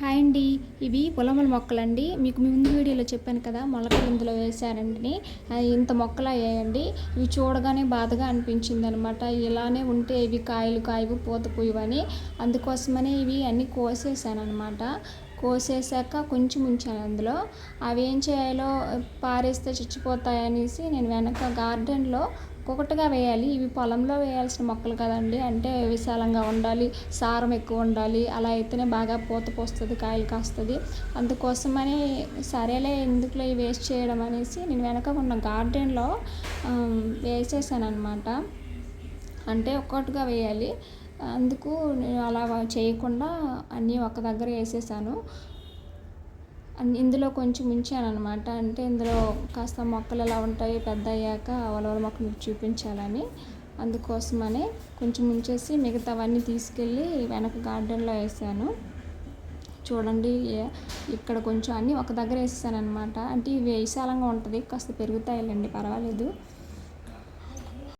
Hi అండి. ఇవి పొలముల మొక్కలండి. మీకు ముందు వీడియోలో చెప్పాను కదా మొలకలు ఇందులో వేశారండి ఇంత మొక్కలు అయ్యాయండి. ఇవి చూడగానే బాధగా అనిపించింది అనమాట ఇలానే ఉంటే ఇవి కాయలు కాయవు పూత పుయ్యవని అందుకోసమనే ఇవి అన్నీ కోసేసాను అనమాట కోసేసాక కొంచెం ఉంచాను అందులో. అవి ఏం చేయాలో పారేస్తే చచ్చిపోతాయనేసి నేను వెనక గార్డెన్లో ఒక్కొక్కటిగా వేయాలి. ఇవి పొలంలో వేయాల్సిన మొక్కలు కదండి. అంటే విశాలంగా ఉండాలి సారం ఎక్కువ ఉండాలి అలా అయితేనే బాగా పూత పోస్తుంది కాయలు కాస్తుంది. అందుకోసమని సరేలే ఎందుకులో ఇవి వేస్ట్ చేయడం అనేసి నేను వెనక ఉన్న గార్డెన్లో వేసేసాను అనమాట అంటే ఒక్కొక్కటిగా వేయాలి. అందుకు నేను అలా చేయకుండా అన్నీ ఒక దగ్గర వేసేసాను. ఇందులో కొంచెం ఉంచాను అనమాట అంటే ఇందులో కాస్త మొక్కలు ఎలా ఉంటాయి పెద్ద అయ్యాక అవలవల మొక్క మీకు చూపించాలని. అందుకోసమనే కొంచెం ఉంచేసి మిగతావన్నీ తీసుకెళ్ళి వెనక గార్డెన్లో వేసాను చూడండి ఇక్కడ కొంచెం అన్నీ ఒక దగ్గర వేసాను అనమాట అంటే ఇవి విశాలంగా ఉంటుంది కాస్త పెరుగుతాయిలేండి పర్వాలేదు.